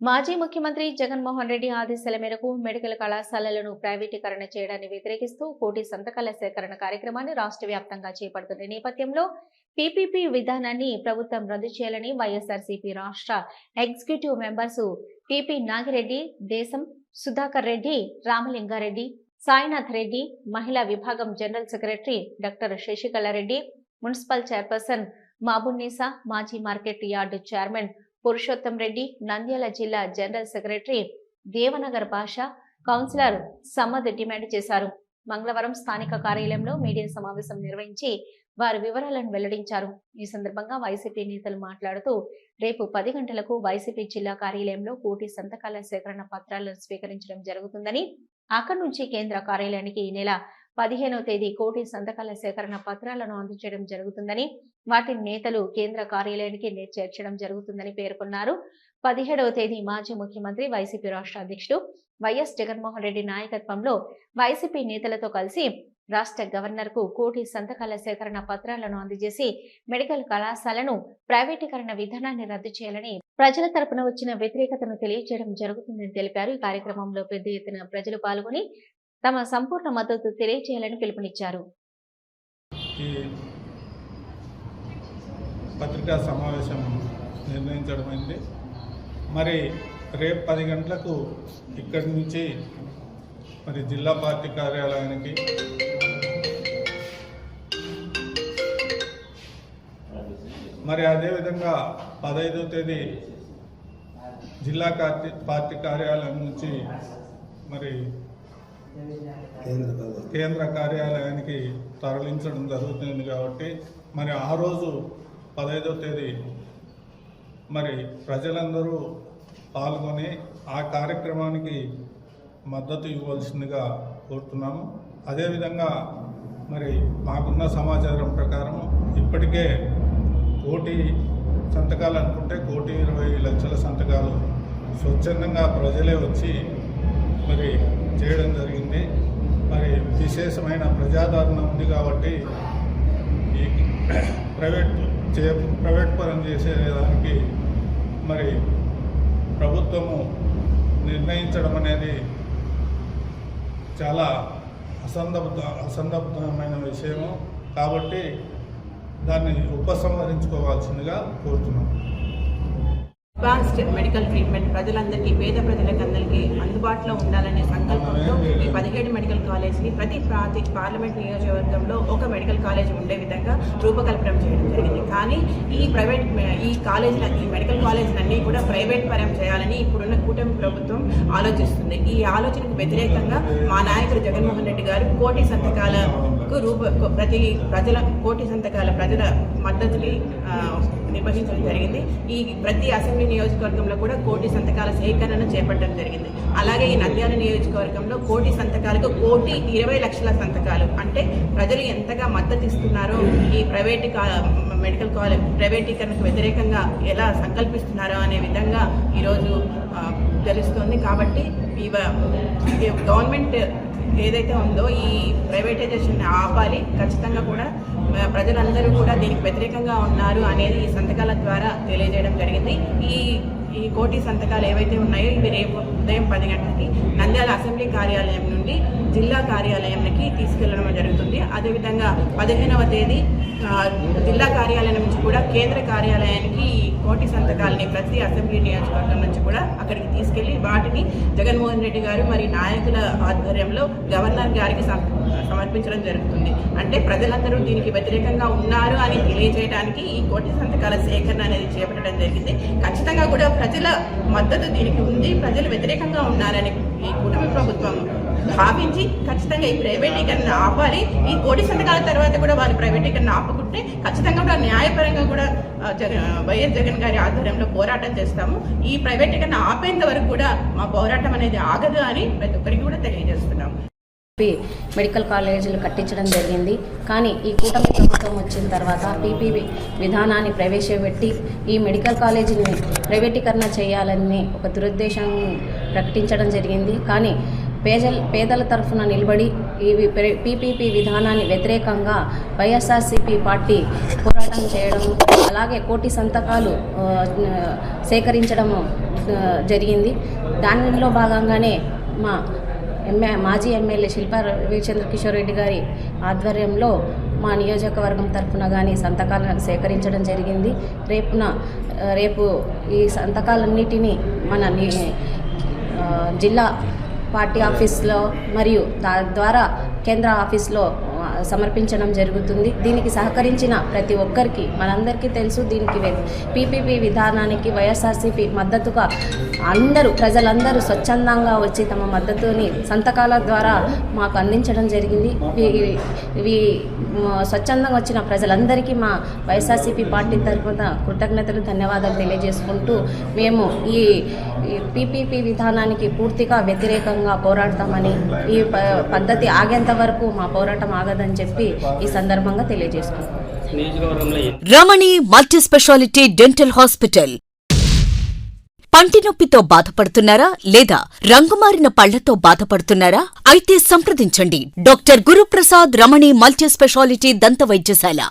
మాజీ ముఖ్యమంత్రి జగన్మోహన్ రెడ్డి ఆదేశాల మేరకు మెడికల్ కళాశాలలను ప్రైవేటీకరణ చేయడాన్ని వ్యతిరేకిస్తూ కోటి సంతకాల సేకరణ కార్యక్రమాన్ని రాష్ట్ర వ్యాప్తంగా చేపడుతున్న నేపథ్యంలో పీపీపీ విధానాన్ని ప్రభుత్వం రద్దు చేయాలని వైఎస్ఆర్సీపీ రాష్ట్ర ఎగ్జిక్యూటివ్ మెంబర్స్ పిపి నాగిరెడ్డి దేశం సుధాకర్ రెడ్డి రామలింగారెడ్డి సాయినాథ్ రెడ్డి మహిళా విభాగం general secretary doctor Sasikala Reddy municipal chairperson Mabunnisa మాజీ market yard chairman Purushottam Reddy Nandyal జిల్లా జనరల్ సెక్రటరీ దేవనగర్ భాష కౌన్సిలర్ సమ్మద్ డిమాండ్ చేశారు. మంగళవారం స్థానిక కార్యాలయంలో మీడియా సమావేశం నిర్వహించి వారి వివరాలను వెల్లడించారు. ఈ సందర్భంగా వైసీపీ నేతలు మాట్లాడుతూ రేపు పది గంటలకు వైసీపీ జిల్లా కార్యాలయంలో కోటి సంతకాల సేకరణ పత్రాలను స్వీకరించడం జరుగుతుందని అక్కడి నుంచి కేంద్ర కార్యాలయానికి ఈ నెల పదిహేనవ తేదీ కోటి సంతకాల సేకరణ పత్రాలను అందించడం జరుగుతుందని వాటిని నేతలు కేంద్ర కార్యాలయానికి చేర్చడం జరుగుతుందని పేర్కొన్నారు. పదిహేడవ తేదీ మాజీ ముఖ్యమంత్రి వైసీపీ రాష్ట్ర అధ్యక్షుడు వైఎస్ జగన్మోహన్ రెడ్డి నాయకత్వంలో వైసీపీ నేతలతో కలిసి రాష్ట్ర గవర్నర్కు కోటి సంతకాల సేకరణ పత్రాలను అందజేసి మెడికల్ కళాశాలను ప్రైవేటీకరణ విధానాన్ని రద్దు చేయాలని ప్రజల తరపున వచ్చిన వ్యతిరేకతను తెలియజేయడం జరుగుతుందని తెలిపారు. ఈ కార్యక్రమంలో పెద్ద ఎత్తున ప్రజలు పాల్గొని తమ సంపూర్ణ మద్దతు తెలియజేయాలని పిలుపునిచ్చారు. ఈ పత్రికా సమావేశం నిర్ణయించడమైంది మరి రేపు పది గంటలకు ఇక్కడి నుంచి మరి జిల్లా పార్టీ కార్యాలయానికి మరి అదేవిధంగా పదహైదో తేదీ జిల్లా పార్టీ పార్టీ కార్యాలయం నుంచి మరి కేంద్ర కార్యాలయానికి తరలించడం జరుగుతుంది కాబట్టి మరి ఆ రోజు పదహైదో తేదీ మరి ప్రజలందరూ పాల్గొని ఆ కార్యక్రమానికి మద్దతు ఇవ్వాల్సిందిగా కోరుతున్నాము. అదేవిధంగా మరి మాకున్న సమాచారం ప్రకారం ఇప్పటికే కోటి సంతకాలు అనుకుంటే కోటి ఇరవై లక్షల సంతకాలు స్వచ్ఛందంగా ప్రజలే వచ్చి మరి చేయడం జరిగింది. మరి విశేషమైన ప్రజాదరణ ఉంది కాబట్టి ఈ ప్రైవేట్ చే ప్రైవేట్ పరం చేసేదానికి మరి ప్రభుత్వము నిర్ణయించడం అనేది చాలా అసందర్భ అసందబ్దమైన విషయము. కాబట్టి దాన్ని ఉపసంహరించుకోవాల్సిందిగా కోరుతున్నాను అడ్వాన్స్డ్ మెడికల్ ట్రీట్మెంట్ ప్రజలందరికీ పేద ప్రజలకందరికీ అందుబాటులో ఉండాలనే సంకల్పంతో ఈ పదిహేడు మెడికల్ కాలేజ్ని ప్రతి ప్రాతి పార్లమెంట్ నియోజకవర్గంలో ఒక మెడికల్ కాలేజ్ ఉండే విధంగా రూపకల్పన చేయడం జరిగింది. కానీ ఈ ప్రైవేట్ ఈ కాలేజీల ఈ మెడికల్ కాలేజీలన్నీ కూడా ప్రైవేట్ పరం చేయాలని ఇప్పుడున్న కూటమి ప్రభుత్వం ఆలోచిస్తుంది. ఈ ఆలోచనకు వ్యతిరేకంగా మా నాయకుడు జగన్మోహన్ రెడ్డి గారు కోటి సంతకాలకు రూప ప్రతి ప్రజల కోటి సంతకాల ప్రజల మద్దతుని నిర్వహించడం జరిగింది. ఈ ప్రతి అసెంబ్లీ నియోజకవర్గంలో కూడా కోటి సంతకాల సేకరణను చేపట్టడం జరిగింది. అలాగే ఈ నంద్యాల నియోజకవర్గంలో కోటి సంతకాలకు కోటి ఇరవై లక్షల సంతకాలు. అంటే ప్రజలు ఎంతగా మద్దతు ఇస్తున్నారో ఈ ప్రైవేట్ మెడికల్ కాలేజ్ ప్రైవేటీకరణకు వ్యతిరేకంగా ఎలా సంకల్పిస్తున్నారో అనే విధంగా ఈరోజు తెలుస్తోంది. కాబట్టి ఇవ గవర్నమెంట్ ఏదైతే ఉందో ఈ ప్రైవేటైజేషన్ ఆపాలి ఖచ్చితంగా కూడా ప్రజలందరూ కూడా దీనికి వ్యతిరేకంగా ఉన్నారు అనేది ఈ సంతకాల ద్వారా తెలియజేయడం జరిగింది. ఈ ఈ కోటి సంతకాలు ఏవైతే ఉన్నాయో ఇవి రేపు ఉదయం పది గంటలకి నంద్యాల అసెంబ్లీ కార్యాలయం నుండి జిల్లా కార్యాలయానికి తీసుకెళ్ళడం జరుగుతుంది. అదేవిధంగా పదిహేనవ తేదీ జిల్లా కార్యాలయం నుంచి కూడా కేంద్ర కార్యాలయానికి ఈ కోటి సంతకాలని ప్రతి అసెంబ్లీ నియోజకవర్గం నుంచి కూడా అక్కడికి తీసుకెళ్ళి వాటిని జగన్మోహన్ రెడ్డి గారు మరి నాయకుల ఆధ్వర్యంలో గవర్నర్ గారికి సమర్పించడం జరుగుతుంది. అంటే ప్రజలందరూ దీనికి వ్యతిరేకంగా ఉన్నారు అని తెలియజేయడానికి ఈ కోటి సంతకాల సేకరణ అనేది చేపట్టడం జరిగింది. ఖచ్చితంగా కూడా ప్రజల మద్దతు దీనికి ఉంది. ప్రజలు వ్యతిరేకంగా ఉన్నారని ఈ కుటుంబ ప్రభుత్వం భావించి ఖచ్చితంగా ఈ ప్రైవేటీకరణ ఆపాలి ఈ కోటి సంతకాల తర్వాత కూడా వారు ప్రైవేటీకరణ ఆపుకుంటే ఖచ్చితంగా కూడా న్యాయపరంగా కూడా జగన్ వైఎస్ జగన్ గారి ఆధ్వర్యంలో పోరాటం చేస్తాము. ఈ ప్రైవేటీకరణ ఆపేంత వరకు కూడా మా పోరాటం అనేది ఆగదు అని ప్రతి ఒక్కరికి కూడా తెలియజేస్తున్నాము మెడికల్ కాలేజీలు కట్టించడం జరిగింది. కానీ ఈ కూటమి ప్రభుత్వం వచ్చిన తర్వాత పీపీవి విధానాన్ని ప్రవేశపెట్టి ఈ మెడికల్ కాలేజీని ప్రైవేటీకరణ చేయాలని ఒక దురుద్దేశం ప్రకటించడం జరిగింది. కానీ పేదల పేదల తరఫున నిలబడి ఈ పీపీపీ విధానాన్ని వ్యతిరేకంగా వైఎస్ఆర్సీపీ పార్టీ పోరాటం చేయడం అలాగే కోటి సంతకాలు సేకరించడము జరిగింది. దానిలో భాగంగానే మా ఎంఏ మాజీ ఎమ్మెల్యే శిల్పా రవిచంద్ర కిషోర్ రెడ్డి గారి ఆధ్వర్యంలో మా నియోజకవర్గం తరఫున కానీ సంతకాలను సేకరించడం జరిగింది. రేపున రేపు ఈ సంతకాలన్నిటినీ మన జిల్లా పార్టీ ఆఫీస్లో మరియు దా ద్వారా కేంద్ర ఆఫీస్లో సమర్పించడం జరుగుతుంది. దీనికి సహకరించిన ప్రతి ఒక్కరికి మనందరికీ తెలుసు దీనికి పీపీపీ విధానానికి వైఎస్ఆర్సీపీ మద్దతుగా అందరూ ప్రజలందరూ స్వచ్ఛందంగా వచ్చి తమ మద్దతుని సంతకాల ద్వారా మాకు అందించడం జరిగింది. స్వచ్ఛందంగా వచ్చిన ప్రజలందరికీ మా వైఎస్ఆర్సీపీ పార్టీ తరఫున కృతజ్ఞతలు ధన్యవాదాలు తెలియజేసుకుంటూ మేము ఈ పీపీపీ విధానానికి పూర్తిగా వ్యతిరేకంగా పోరాడతామని ఈ ప- పద్ధతి ఆగేంత వరకు మా పోరాటం ఆగదని చెప్పి ఈ సందర్భంగా తెలియజేసుకుంటాం Ramani multi speciality dental hospital. పంటి నొప్పితో బాధపడుతున్నారా లేదా రంగుమారిన పళ్ళతో బాధపడుతున్నారా? అయితే సంప్రదించండి. Doctor Guruprasad Ramani multi speciality దంత వైద్యశాల.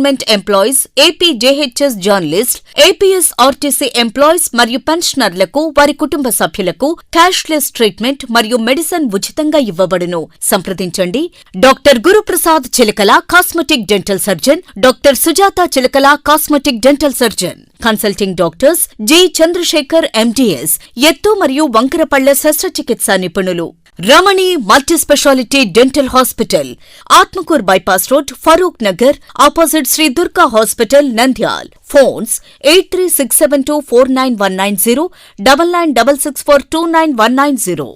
employees AP JHS journalist APS RTC employees మరియు పెన్షనర్లకు వారి కుటుంబ సభ్యులకు క్యాష్లెస్ ట్రీట్మెంట్ మరియు మెడిసిన్ ఉచితంగా ఇవ్వబడును. సంప్రదించండి. Doctor Guruprasad Chilakala cosmetic dental surgeon doctor Sujatha Chilakala cosmetic dental surgeon. Consulting doctors G Chandrasekhar MDS ఎత్తు మరియు వంకరపళ్ళ శస్త్రచికిత్స నిపుణులు. Ramani multi speciality dental hospital Atmakur bypass road Farooq Nagar opposite Shri Durga hospital Nandyal. Phones eight three six seven two four nine one nine zero double nine double six four two nine one nine zero.